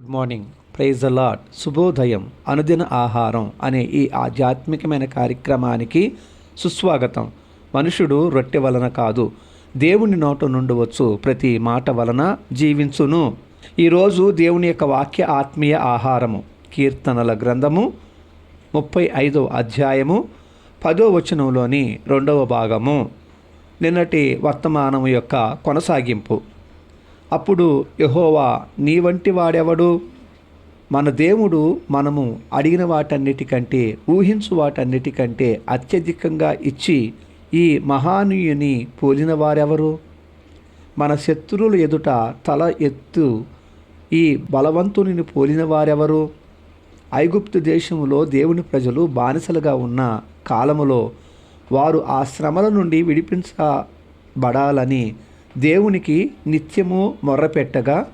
Good morning praise allot శుభోదయం అనుదిన ఆహారం అనే ఈ ఆధ్యాత్మికమైన కార్యక్రమానికి సుస్వాగతం. మనుషుడు రొట్టె వలన కాదు దేవుని నోట నుండి వచ్చు ప్రతి మాట వలన జీవించును. ఈరోజు దేవుని యొక్క వాక్య ఆత్మీయ ఆహారము కీర్తనల గ్రంథము ముప్పై ఐదవ అధ్యాయము పదో వచనంలోని రెండవ భాగము. నిన్నటి వర్తమానము యొక్క కొనసాగింపు. అప్పుడు యహోవా నీ వంటి వాడెవడు? మన దేవుడు మనము అడిగిన వాటన్నిటికంటే ఊహించు వాటన్నిటికంటే అత్యధికంగా ఇచ్చి ఈ మహానీయుని పోలిన వారెవరు? మన శత్రువుల ఎదుట తల ఎత్తు ఈ బలవంతుని పోలిన వారెవరు? ఐగుప్తు దేశంలో దేవుని ప్రజలు బానిసలుగా ఉన్న కాలములో వారు ఆ శ్రమల నుండి విడిపించబడాలని దేవునికి నిత్యము మొర్రపెట్టగా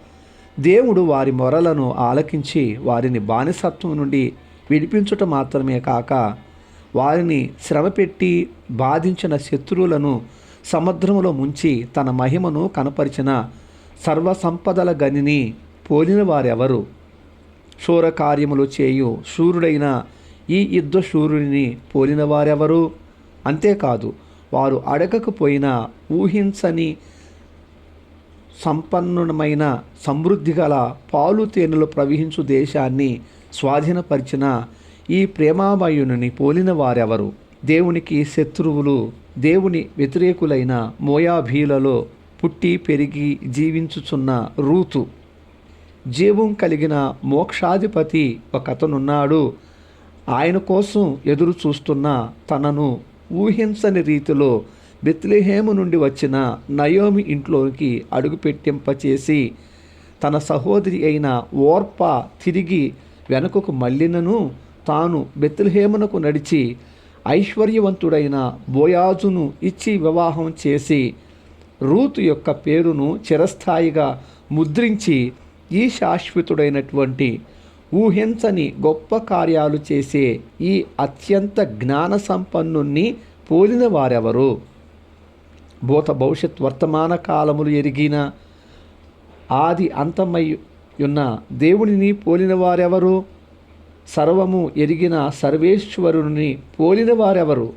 దేవుడు వారి మొరలను ఆలకించి వారిని బానిసత్వం నుండి విడిపించుట మాత్రమే కాక వారిని శ్రమపెట్టి బాధించిన శత్రువులను సముద్రములో ముంచి తన మహిమను కనపరిచిన సర్వసంపదల గనిని పోలిన వారెవరు? శూర కార్యములు చేయు శూరుడైన ఈ యుద్ధ శూరుడిని పోలిన వారెవరు? అంతేకాదు వారు అడగకపోయినా ఊహించని సంపన్నమైన సమృద్ధి గల పాలు తేనెలు ప్రవహించు దేశాన్ని స్వాధీనపరిచిన ఈ ప్రేమామయుని పోలిన వారెవరు? దేవునికి శత్రువులు దేవుని వ్యతిరేకులైన మోయాభీలలో పుట్టి పెరిగి జీవించుచున్న రూతు. జీవం కలిగిన మోక్షాధిపతి ఒకతనున్నాడు. ఆయన కోసం ఎదురు చూస్తున్న తనను ఊహించని రీతిలో బెత్లెహేము నుండి వచ్చిన నయోమి ఇంట్లోకి అడుగుపెట్టింపచేసి తన సహోదరి అయిన ఓర్ప తిరిగి వెనుకకు మళ్ళినను తాను బెత్లహేమునకు నడిచి ఐశ్వర్యవంతుడైన బోయాజును ఇచ్చి వివాహం చేసి రూతు యొక్క పేరును చిరస్థాయిగా ముద్రించి ఈ శాశ్వతుడైనటువంటి ఊహించని గొప్ప కార్యాలు చేసే ఈ అత్యంత జ్ఞాన సంపన్నుణ్ణి పోలిన వారెవరు? భూత భవిష్యత్ వర్తమాన కాలములు ఎరిగిన ఆది అంతమై ఉన్న దేవునిని పోలిన వారెవరు? సర్వము ఎరిగిన సర్వేశ్వరుని పోలిన వారెవరు?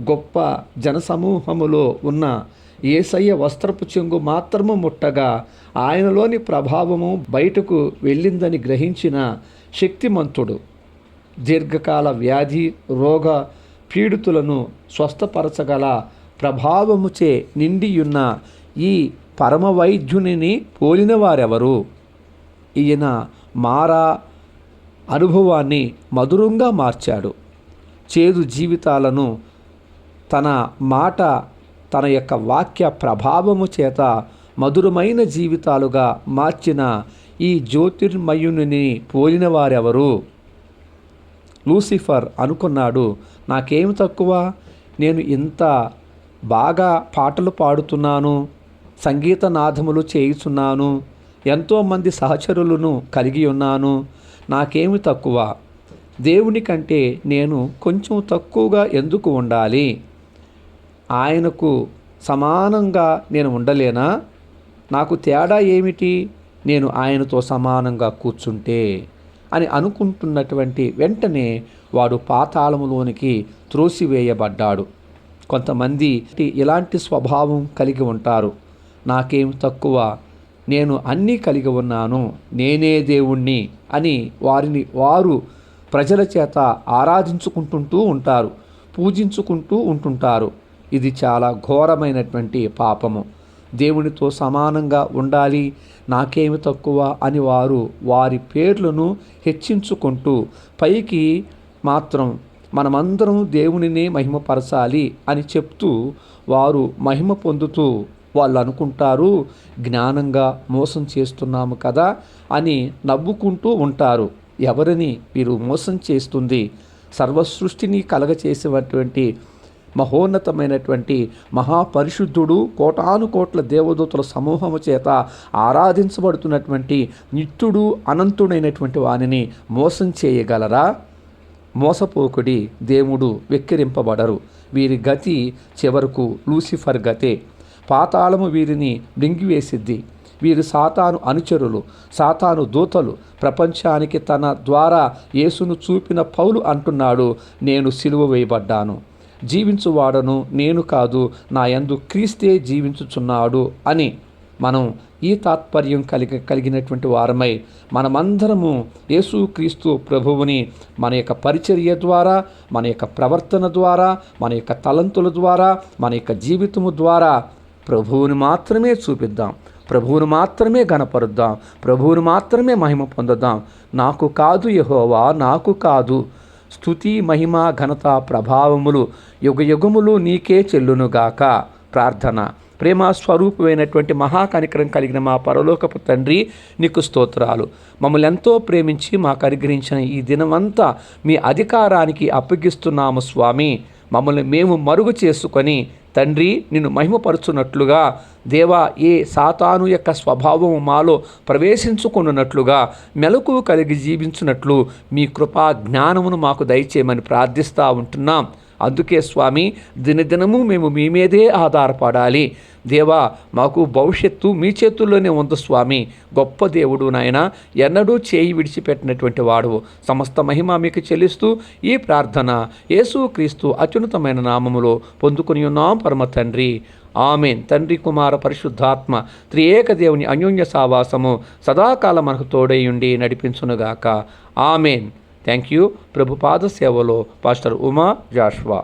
గొప్ప జనసమూహములో ఉన్న ఏసయ్య వస్త్రపు చెంగు మాత్రము ముట్టగా ఆయనలోని ప్రభావము బయటకు వెళ్ళిందని గ్రహించిన శక్తిమంతుడు. దీర్ఘకాల వ్యాధి రోగ పీడితులను స్వస్థపరచగల ప్రభావముచే నిండియున్న ఈ పరమవైద్యునిని పోలినవారెవరు పోలిన వారెవరు? ఈయన మారా అనుభవాన్ని మధురంగా మార్చాడు. చేదు జీవితాలను తన మాట తన యొక్క వాక్య ప్రభావము చేత మధురమైన జీవితాలుగా మార్చిన ఈ జ్యోతిర్మయుని పోలిన వారెవరు? లూసిఫర్ అనుకున్నాడు నాకేమి తక్కువ? నేను ఇంత బాగా పాటలు పాడుతున్నాను సంగీత నాదములు చేయుచున్నాను ఎంతోమంది సహచరులను కలిగి ఉన్నాను నాకేమి తక్కువ? దేవుని కంటే నేను కొంచెం తక్కువగా ఎందుకు ఉండాలి? ఆయనకు సమానంగా నేను ఉండలేనా? నాకు తేడా ఏమిటి? నేను ఆయనతో సమానంగా కూర్చుంటే? అని అనుకుంటున్నటువంటి వెంటనే వాడు పాతాళములోనికి త్రోసివేయబడ్డాడు. కొంతమంది ఇలాంటి స్వభావం కలిగి ఉంటారు. నాకేం తక్కువ. నేను అన్నీ కలిగి ఉన్నాను. నేనే దేవుణ్ణి అని వారిని వారు ప్రజల చేత ఆరాధించుకుంటుంటూ ఉంటారు. పూజించుకుంటూ ఉంటుంటారు. ఇది చాలా ఘోరమైనటువంటి పాపము. దేవునితో సమానంగా ఉండాలి. నాకేమి తక్కువ అని వారు వారి పేర్లను హెచ్చించుకుంటూ పైకి మాత్రం మనమందరం దేవునినే మహిమపరచాలి అని చెప్తూ వారు మహిమ పొందుతూ వాళ్ళు అనుకుంటారు జ్ఞానంగా మోసం చేస్తున్నాము కదా అని నవ్వుకుంటూ ఉంటారు. ఎవరిని వీరు మోసం చేస్తుంది? సర్వసృష్టిని కలగచేసేటువంటి మహోన్నతమైనటువంటి మహాపరిశుద్ధుడు కోటాను కోట్ల దేవదూతల సమూహము చేత ఆరాధించబడుతున్నటువంటి నిత్యుడు అనంతుడైనటువంటి వానిని మోసం చేయగలరా? మోసపోకుడి దేవుడు వెక్కిరింపబడరు. వీరి గతి చివరకు లూసిఫర్ గతే. పాతాళము వీరిని మృంగివేసిద్ది. వీరు సాతాను అనుచరులు సాతాను దూతలు. ప్రపంచానికి తన ద్వారా యేసును చూపిన పౌలు అంటున్నాడు నేను సిలువ వేయబడ్డాను. జీవించువాడను నేను కాదు నా యందు క్రీస్తే జీవించుచున్నాడు అని. మనం ఈ తాత్పర్యం కలిగి కలిగినటువంటి వారమై మనమందరము యేసుక్రీస్తు ప్రభువుని మన యొక్క పరిచర్య ద్వారా మన యొక్క ప్రవర్తన ద్వారా మన యొక్క తలంతుల ద్వారా మన యొక్క జీవితము ద్వారా ప్రభువుని మాత్రమే చూపిద్దాం. ప్రభువును మాత్రమే గణపరుద్దాం. ప్రభువును మాత్రమే మహిమ పొందుదాం. నాకు కాదు యహోవా నాకు కాదు. స్థుతి మహిమ ఘనత ప్రభావములు యుగ యుగములు నీకే చెల్లునుగాక. ప్రార్థన. ప్రేమ స్వరూపమైనటువంటి మహాకనికరం కలిగిన మా పరలోకపు తండ్రి నీకు స్తోత్రాలు. మమ్మల్ని ఎంతో ప్రేమించి మాకు అనుగ్రహించిన ఈ దినమంతా మీ అధికారానికి అప్పగిస్తున్నాము స్వామి. మమ్మల్ని మేము మరుగు చేసుకొని తండ్రి నిన్ను మహిమపరుచున్నట్లుగా దేవా ఏ సాతాను యొక్క స్వభావం మాలో ప్రవేశించుకున్నట్లుగా మెలకు కలిగి జీవించినట్లు మీ కృపా జ్ఞానమును మాకు దయచేయమని ప్రార్థిస్తూ ఉంటున్నాం. అందుకే స్వామి దినదినము మేము మీ మీదే ఆధారపడాలి. దేవా మాకు భవిష్యత్తు మీ చేతుల్లోనే ఉంది స్వామి. గొప్ప దేవుడు నాయన ఎన్నడూ చేయి విడిచిపెట్టినటువంటి వాడు. సమస్త మహిమ మీకు చెల్లిస్తూ ఈ ప్రార్థన యేసు క్రీస్తు అత్యున్నతమైన నామములో పొందుకుని ఉన్నాం పరమ తండ్రి. ఆమెన్. తండ్రి కుమార పరిశుద్ధాత్మ త్రియేక దేవుని అన్యోన్య సావాసము సదాకాలం మనకు తోడై ఉండి నడిపించునుగాక. ఆమెన్. థ్యాంక్ యూ ప్రభుపాద సేవలో పాస్టర్ ఉమా జాష్వా